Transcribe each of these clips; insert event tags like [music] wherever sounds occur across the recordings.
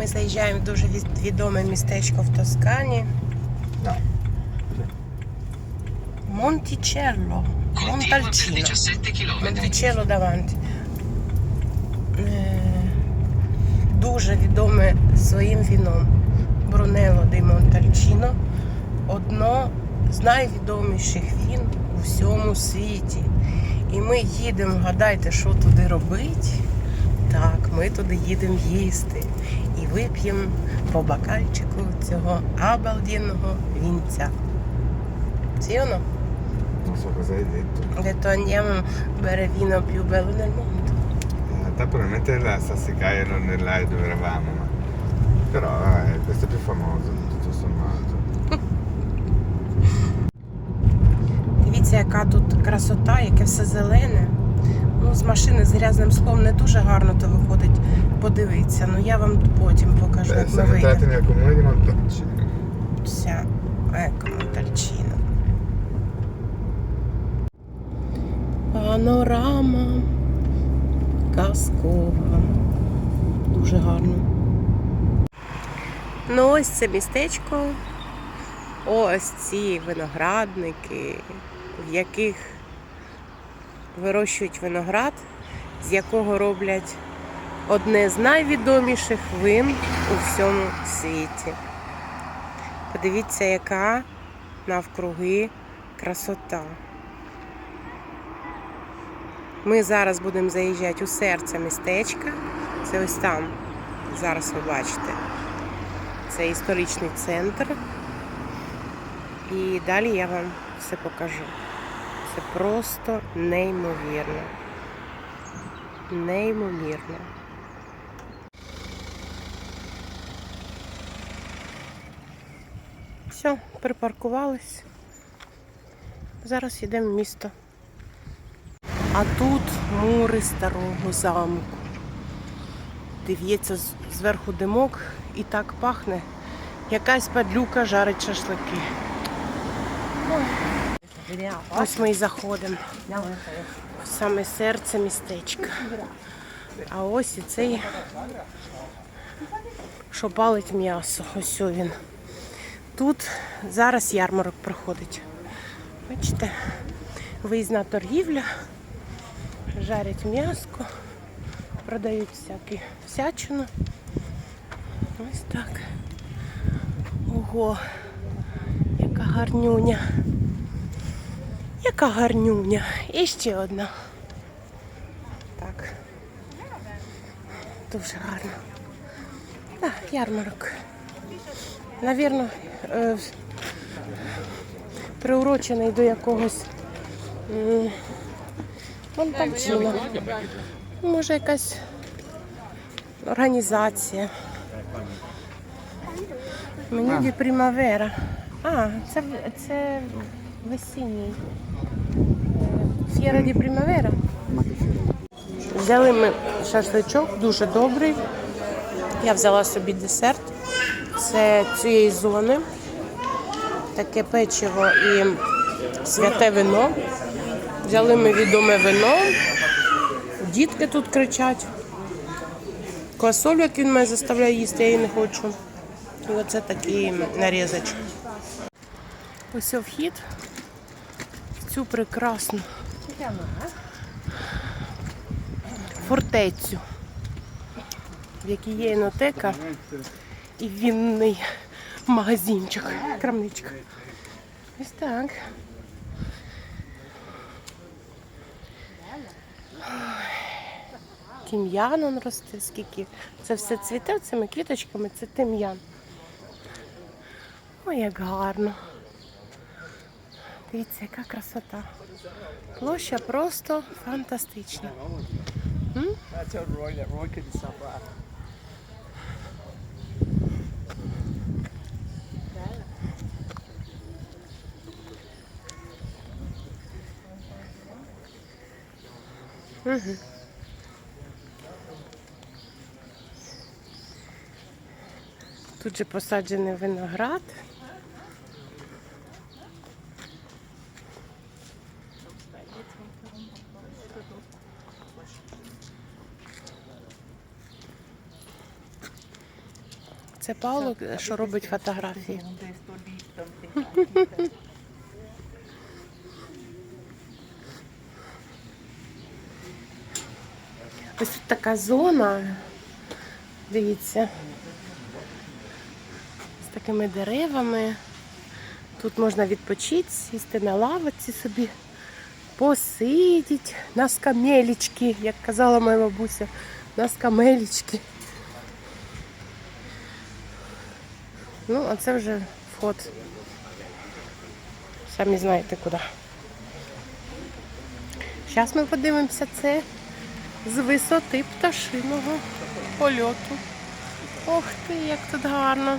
Ми заїжджаємо в дуже відоме містечко в Тоскані. Монтічелло. Монтальчино. 17 km. Монтічелло даванти. Е, Дуже відоме своїм віном. Брунело ди Монтальчино. Одно з найвідоміших він у всьому світі. І ми їдемо, гадайте, що туди робити. Ми туди їдемо їсти. І вип'ємо по бокальчику цього обалденного вінця. Сіоно? Non so cosa hai detto. Ho detto andiamo a bere vino più bello del mondo. In realtà probabilmente la Sassicaia non è là dove eravamo, ma... Però vabbè, questo è più famoso, tutto sommato. Дивіться, яка тут красота, яке все зелене. Ну, з машини з грязним склом не дуже гарно то виходить подивитися. Ну я вам потім покажу, як ми вийдемо. Вся еко Монтальчино. Панорама казкова. Дуже гарно. Ну ось це містечко. Ось ці виноградники, в яких вирощують виноград, з якого роблять одне з найвідоміших вин у всьому світі. Подивіться, яка навкруги красота. Ми зараз будемо заїжджати у серце містечка. Це ось там. Зараз ви бачите. Це історичний центр. І далі я вам все покажу. Це просто неймовірно. Неймовірно. Все, припаркувались. Зараз йдемо в місто. А тут мури старого замку. Дивіться, зверху димок і так пахне. Якась падлюка жарить шашлики. Ось ми і заходимо саме серце містечка. А ось і цей, що палить м'ясо. Ось він. Тут зараз ярмарок проходить. Бачите, виїзна торгівля, жарять м'яско, продають всякі всячину. Ось так. Ого, яка гарнюня. Яка гарнюня. І ще одна. Так. Дуже гарно. Так, ярмарок. Навірно, е, приурочений до якогось м, Монтальчино. Може якась організація. Меню ді Примавера. А, це, це весінній. Фєра ді Примавера. Взяли ми шашличок, дуже добрий. Я взяла собі десерт. Це цієї зони. Таке печиво і святе вино. Взяли ми відоме вино. Дітки тут кричать. Квасоль, як він мене заставляє їсти, я її не хочу. І оце такий нарізач. Ось вхід цю прекрасну фортецю, в якій є інотека і вінний магазинчик, крамничка. Ось так. Тім'ян он росте, скільки. Це все цвіте цими квіточками, це тим'ян. Ой, як гарно. Дивіться, яка красота. Площа просто фантастична. Stop laughing. Тут же посаджений виноград. Павло, що робить фотографії. [laughs] Ось тут така зона. Дивіться. З такими деревами. Тут можна відпочити, сісти на лавочці собі, посидіти на скамелечки, як казала моя бабуся, на скамелечки. Ну, а це вже вход. Самі знаєте куди. Зараз ми подивимося це з висоти пташиного польоту. Ох ти, як тут гарно.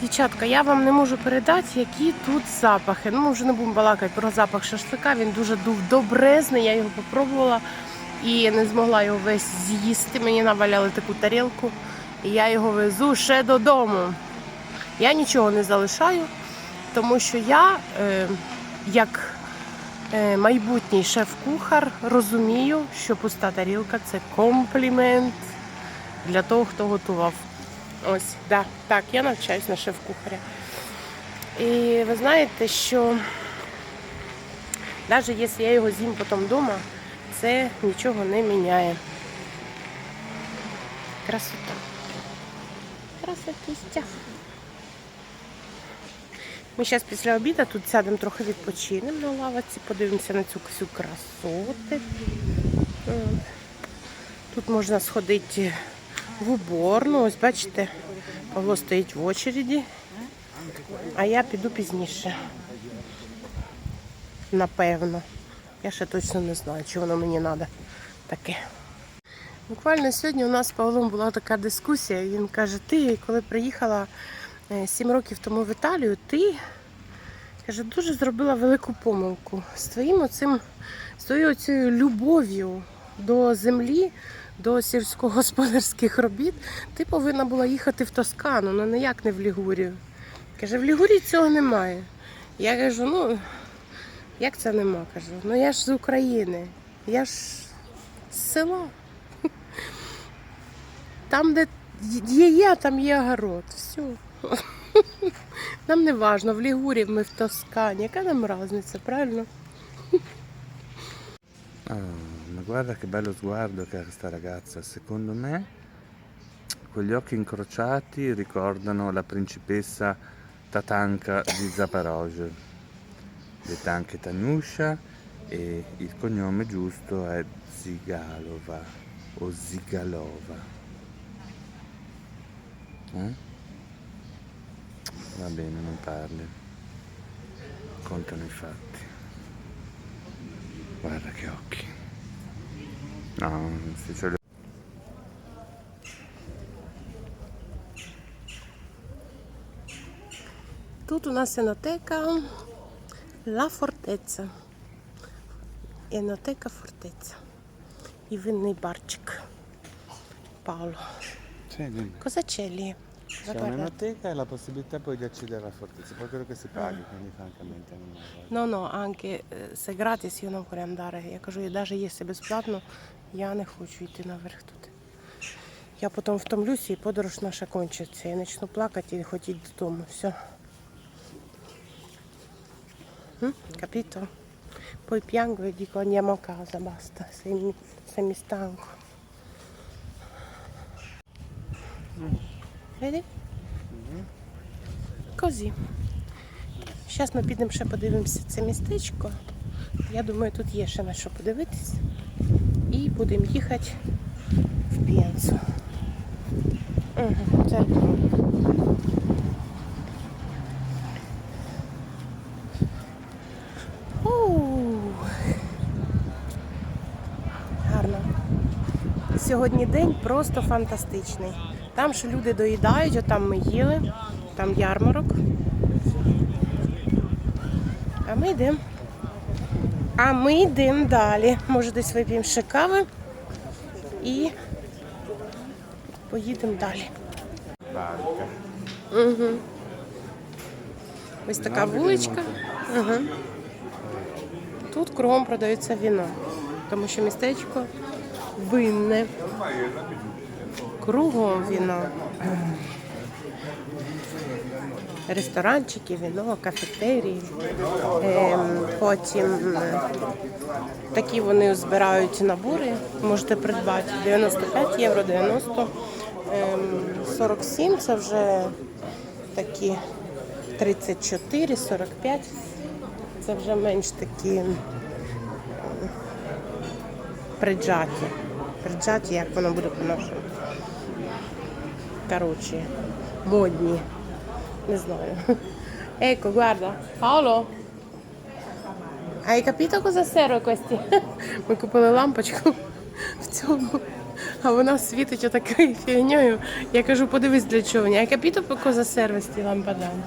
Дівчатка, я вам не можу передати, які тут запахи. Ну, ми вже не будемо балакати про запах шашлика. Він дуже добрезний, я його попробувала і не змогла його весь з'їсти. Мені наваляли таку тарілку, і я його везу ще додому. Я нічого не залишаю, тому що я, е, як е, майбутній шеф-кухар, розумію, що пуста тарілка це комплімент для того, хто готував. Ось, да, так, я навчаюсь на шеф-кухаря. І ви знаєте, що навіть якщо я його з'їм потім вдома, це нічого не міняє. Красота. Красотістя. Ми зараз після обіду тут сядемо трохи відпочинемо на лавиці, подивимося на цю всю красоти. Тут можна сходити в уборну. Ось бачите, Павло стоїть в очереді, а я піду пізніше. Напевно. Я ще точно не знаю, чи воно мені треба таке. Буквально сьогодні у нас з Павлом була така дискусія. Він каже: ти, коли приїхала е, сім років тому в Італію, ти каже, дуже зробила велику помилку з твоїм оцим, з твоєю цією любов'ю до землі, до сільськогосподарських робіт. Ти повинна була їхати в Тоскану, ну ніяк не в Лігурію. Каже, в Лігурії цього немає. Я кажу, ну як це нема? Кажу, ну я ж з України, я ж з села. Там, де є я, там є огород. Все. [laughs] Нам не важно, в Лігурі ми в Тоскані. Яка нам різниця, правильно? [laughs] Ah, ma guarda che bello sguardo che ha questa ragazza. Secondo me quegli occhi incrociati ricordano la principessa Tatanka di Zaporozhye. Detta anche Tanusha e il cognome giusto è Zigalova o Zigalova. Eh? Va bene, non parli. Contano i fatti. Guarda che occhi. No, se ce li Тут у нас енотека Ла Фортеця. Енотека Фортеця. І винний барчик. Пауло. Sì, dimmi. Cosa c'è lì? C'è un'enoteca e la possibilità poi di accedere alla fortezza, poi quello che si paghi, quindi francamente non voglia. No, no, anche е, se gratis io non vorrei andare. Я кажу, навіть якщо безплатно, я не хочу йти наверх тут. Я потім втомлюся і подорож наша кончиться. Я почну плакати і хотіти додому. Все. Capito? Poi piango e dico andiamo a casa, basta, sei, mi- sei mi stanco. Vedi? Козі. Зараз ми підемо ще подивимося це містечко. Я думаю, тут є ще на що подивитись. І будемо їхати в П'єнцу. Угу, це тут. Ууу. Гарно. Сьогодні день просто фантастичний. Там, що люди доїдають, отам ми їли, там ярмарок. А ми йдемо. А ми йдемо далі. Може, десь вип'ємо ще кави і поїдемо далі. Barca. Ось така вуличка. Угу. Тут кругом продається віно, тому що містечко винне. Кругом віно. ресторанчики, віно, кафетерії. Ем, потім такі вони збирають набори, можете придбати 95 євро, 90, ем, 47 це вже такі 34, 45. Це вже менш такі м, Приджаті, як воно буде по-нашому. Коротше, модні. Не знаю. Ecco, guarda. Paolo. Hai capito cosa serve questi? Ми купили лампочку в цьому, а вона світить отакою фігньою. Я кажу, подивись для чого. Hai capito cosa serve sti lampadani?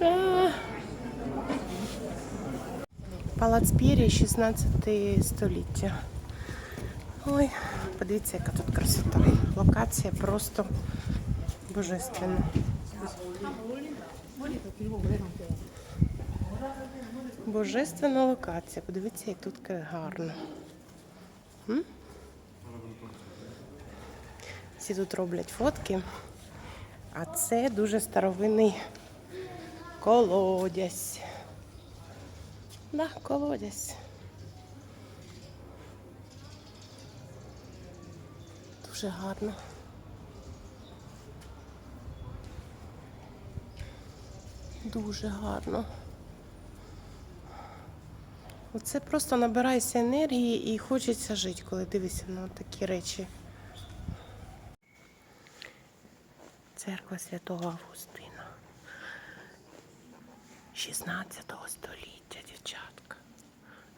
А. Палац Пірі, 16 століття. Ой, подивіться, яка тут красота. Локація просто божественна. Божественна локація. Подивіться, як тут гарно. Всі тут роблять фотки. А це дуже старовинний колодязь. Да, колодязь. Дуже гарно. Дуже гарно. Оце просто набираєшся енергії і хочеться жити, коли дивишся на такі речі. Церква Святого Августина. 16 століття, дівчатка.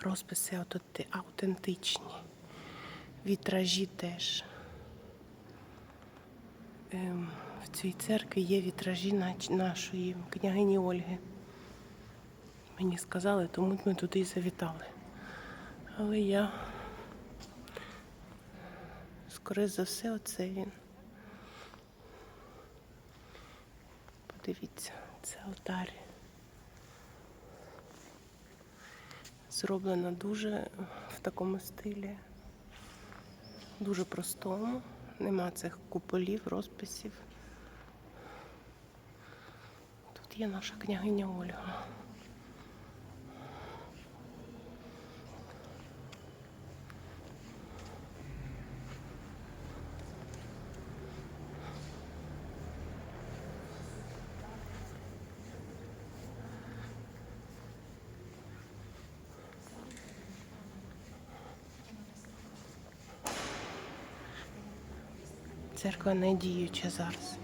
Розписи аутенти- автентичні. Вітражі теж. Ем, в цій церкві є вітражі нашої княгині Ольги. Мені сказали, тому ми туди і завітали. Але я, скоріше за все, оце він. Подивіться, це алтарь. Зроблено дуже в такому стилі, дуже простому. Нема цих куполів, розписів. Тут є наша княгиня Ольга. Церква не діюча зараз.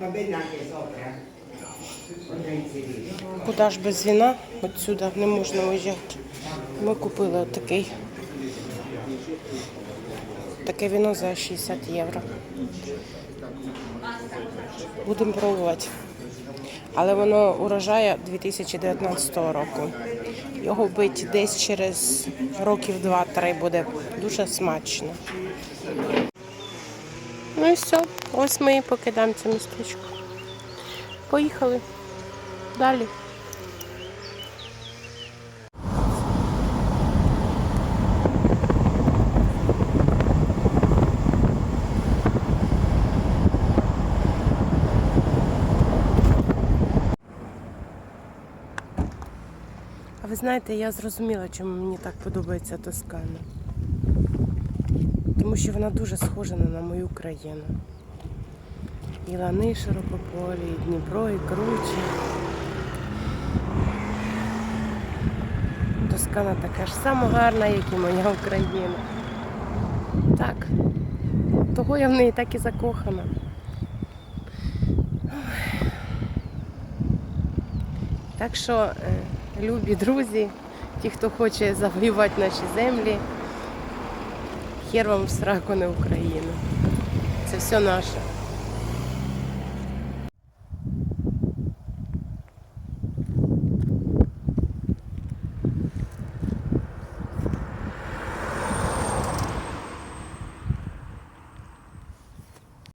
Va bene Куди ж без віна? Отсюди не можна виїжджати. Ми купили отакий. Таке віно за 60 євро. Будемо пробувати. Але воно урожає 2019 року. Його бить десь через років 2-3 буде дуже смачно. Ну і все. Ось ми і покидаємо це містечко. Поїхали. Далі. А ви знаєте, я зрозуміла, чому мені так подобається Тоскана. Тому що вона дуже схожа на мою країну. І лани широкополі, і Дніпро, і круче. Тоскана така ж сама гарна, як і моя Україна. Так. Того я в неї так і закохана. Так що, е, любі друзі, ті, хто хоче завоювати наші землі, хер вам в сраку не Україну. Це все наше.